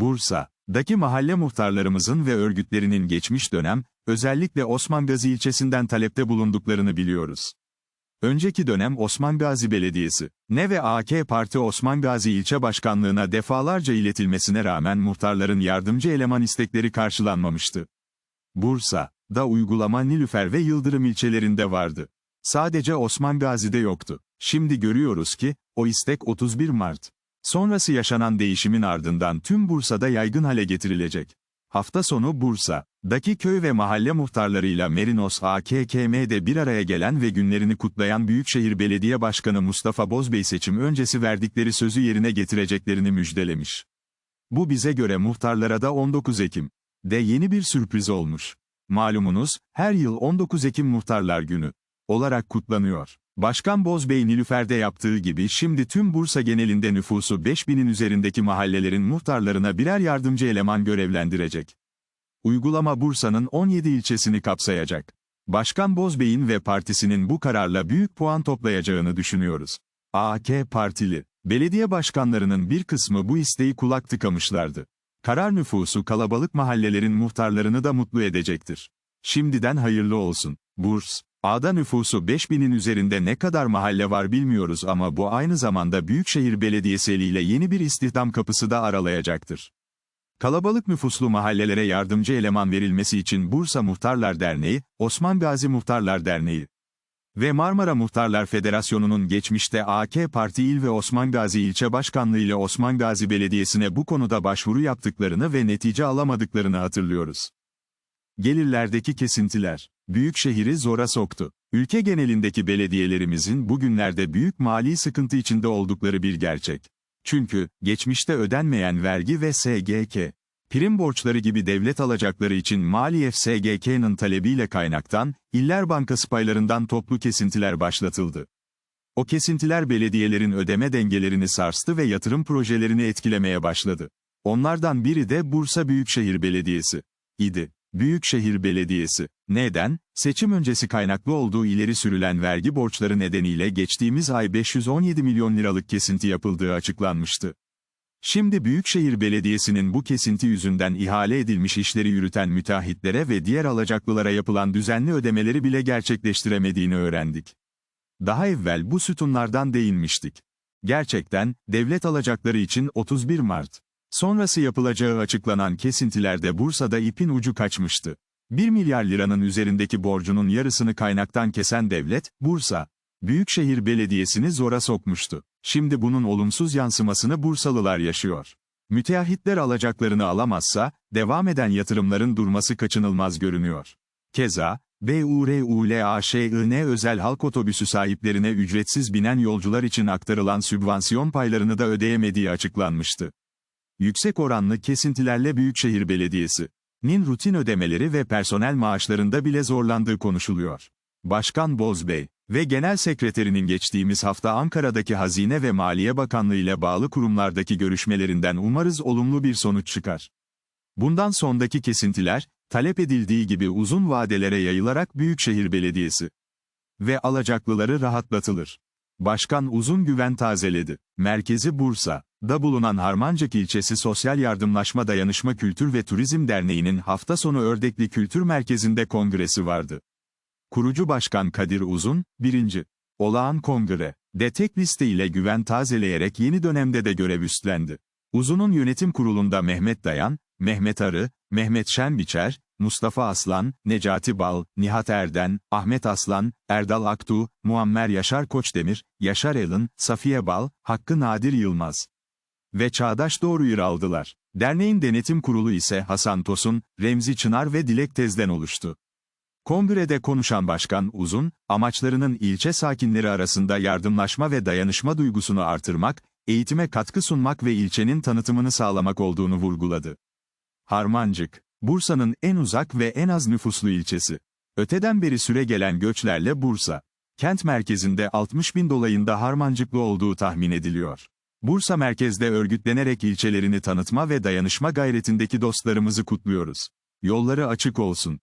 Bursa'daki mahalle muhtarlarımızın ve örgütlerinin geçmiş dönem, özellikle Osman Gazi ilçesinden talepte bulunduklarını biliyoruz. Önceki dönem Osman Gazi Belediyesi, ne ve AK Parti Osman Gazi ilçe başkanlığına defalarca iletilmesine rağmen muhtarların yardımcı eleman istekleri karşılanmamıştı. Bursa'da uygulama Nilüfer ve Yıldırım ilçelerinde vardı. Sadece Osman Gazi'de yoktu. Şimdi görüyoruz ki, o istek 31 Mart. Sonrası yaşanan değişimin ardından tüm Bursa'da yaygın hale getirilecek. Hafta sonu Bursa'daki köy ve mahalle muhtarlarıyla Merinos AKKM'de bir araya gelen ve günlerini kutlayan Büyükşehir Belediye Başkanı Mustafa Bozbey seçim öncesi verdikleri sözü yerine getireceklerini müjdelemiş. Bu bize göre muhtarlara da 19 Ekim de yeni bir sürpriz olmuş. Malumunuz, her yıl 19 Ekim Muhtarlar Günü olarak kutlanıyor. Başkan Bozbey Nilüfer'de yaptığı gibi şimdi tüm Bursa genelinde nüfusu 5000'in üzerindeki mahallelerin muhtarlarına birer yardımcı eleman görevlendirecek. Uygulama Bursa'nın 17 ilçesini kapsayacak. Başkan Bozbey'in ve partisinin bu kararla büyük puan toplayacağını düşünüyoruz. AK Partili, belediye başkanlarının bir kısmı bu isteği kulak tıkamışlardı. Karar nüfusu kalabalık mahallelerin muhtarlarını da mutlu edecektir. Şimdiden hayırlı olsun. Burs, A'da nüfusu 5000'in üzerinde ne kadar mahalle var bilmiyoruz ama bu aynı zamanda Büyükşehir Belediyesi eliyle yeni bir istihdam kapısı da aralayacaktır. Kalabalık nüfuslu mahallelere yardımcı eleman verilmesi için Bursa Muhtarlar Derneği, Osman Gazi Muhtarlar Derneği ve Marmara Muhtarlar Federasyonu'nun geçmişte AK Parti İl ve Osman Gazi İlçe Başkanlığı ile Osman Gazi Belediyesi'ne bu konuda başvuru yaptıklarını ve netice alamadıklarını hatırlıyoruz. Gelirlerdeki kesintiler, büyük şehri zora soktu. Ülke genelindeki belediyelerimizin bugünlerde büyük mali sıkıntı içinde oldukları bir gerçek. Çünkü, geçmişte ödenmeyen vergi ve SGK, prim borçları gibi devlet alacakları için Maliye SGK'nın talebiyle kaynaktan, İller Bankası paylarından toplu kesintiler başlatıldı. O kesintiler belediyelerin ödeme dengelerini sarstı ve yatırım projelerini etkilemeye başladı. Onlardan biri de Bursa Büyükşehir Belediyesi idi. Büyükşehir Belediyesi, neden? Seçim öncesi kaynaklı olduğu ileri sürülen vergi borçları nedeniyle geçtiğimiz ay 517 milyon liralık kesinti yapıldığı açıklanmıştı. Şimdi Büyükşehir Belediyesi'nin bu kesinti yüzünden ihale edilmiş işleri yürüten müteahhitlere ve diğer alacaklılara yapılan düzenli ödemeleri bile gerçekleştiremediğini öğrendik. Daha evvel bu sütunlardan değinmiştik. Gerçekten, devlet alacakları için 31 Mart Sonrası yapılacağı açıklanan kesintilerde Bursa'da ipin ucu kaçmıştı. 1 milyar liranın üzerindeki borcunun yarısını kaynaktan kesen devlet, Bursa, Büyükşehir Belediyesi'ni zora sokmuştu. Şimdi bunun olumsuz yansımasını Bursalılar yaşıyor. Müteahhitler alacaklarını alamazsa, devam eden yatırımların durması kaçınılmaz görünüyor. Keza, BURULAŞIN özel halk otobüsü sahiplerine ücretsiz binen yolcular için aktarılan sübvansiyon paylarını da ödeyemediği açıklanmıştı. Yüksek oranlı kesintilerle Büyükşehir Belediyesi'nin rutin ödemeleri ve personel maaşlarında bile zorlandığı konuşuluyor. Başkan Bozbey ve Genel Sekreterinin geçtiğimiz hafta Ankara'daki Hazine ve Maliye Bakanlığı ile bağlı kurumlardaki görüşmelerinden umarız olumlu bir sonuç çıkar. Bundan sondaki kesintiler, talep edildiği gibi uzun vadelere yayılarak Büyükşehir Belediyesi ve alacaklıları rahatlatılır. Başkan uzun güven tazeledi. Merkezi Bursa da bulunan Harmancık ilçesi Sosyal Yardımlaşma Dayanışma Kültür ve Turizm Derneği'nin hafta sonu Ördekli Kültür Merkezi'nde kongresi vardı. Kurucu Başkan Kadir Uzun, 1. Olağan Kongre, de tek ile güven tazeleyerek yeni dönemde de görev üstlendi. Uzun'un yönetim kurulunda Mehmet Dayan, Mehmet Arı, Mehmet Şenbiçer, Mustafa Aslan, Necati Bal, Nihat Erden, Ahmet Aslan, Erdal Aktu, Muammer Yaşar Koçdemir, Yaşar Elin, Safiye Bal, Hakkı Nadir Yılmaz ve Çağdaş Doğru'yu aldılar. Derneğin denetim kurulu ise Hasan Tosun, Remzi Çınar ve Dilek Tez'den oluştu. Kongrede konuşan Başkan Uzun, amaçlarının ilçe sakinleri arasında yardımlaşma ve dayanışma duygusunu artırmak, eğitime katkı sunmak ve ilçenin tanıtımını sağlamak olduğunu vurguladı. Harmancık, Bursa'nın en uzak ve en az nüfuslu ilçesi. Öteden beri süre gelen göçlerle Bursa, kent merkezinde 60 bin dolayında harmancıklı olduğu tahmin ediliyor. Bursa merkezde örgütlenerek ilçelerini tanıtma ve dayanışma gayretindeki dostlarımızı kutluyoruz. Yolları açık olsun.